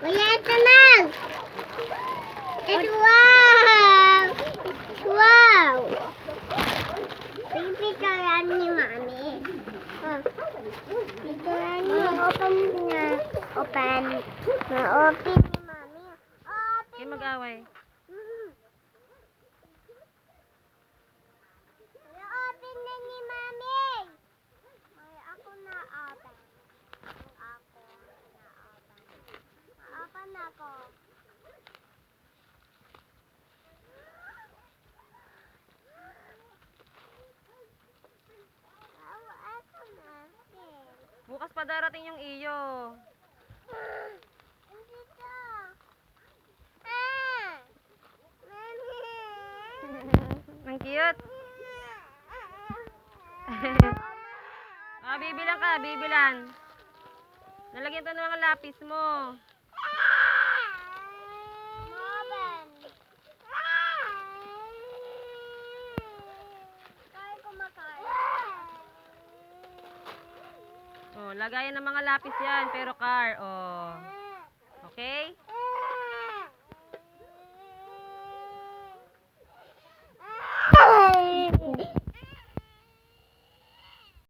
Kuya, ito na! Ito, wow! Wow! Pipicturean ni Mami. Oh. Picturean ni Open na. Open. Na-open ni Mami. Open! Kayo mag-away. Mhm. Na-open na ni Mami. Ay, ako na-open. Ako na-open. Na-open ako. Bukas pa darating yung iyo. Dito. Ah! Mami! Ang cute. ah, bibilan ka, bibilan. Nalagyan to ng mga lapis mo. Oh, lagayan ng mga lapis yan, pero car. Oh.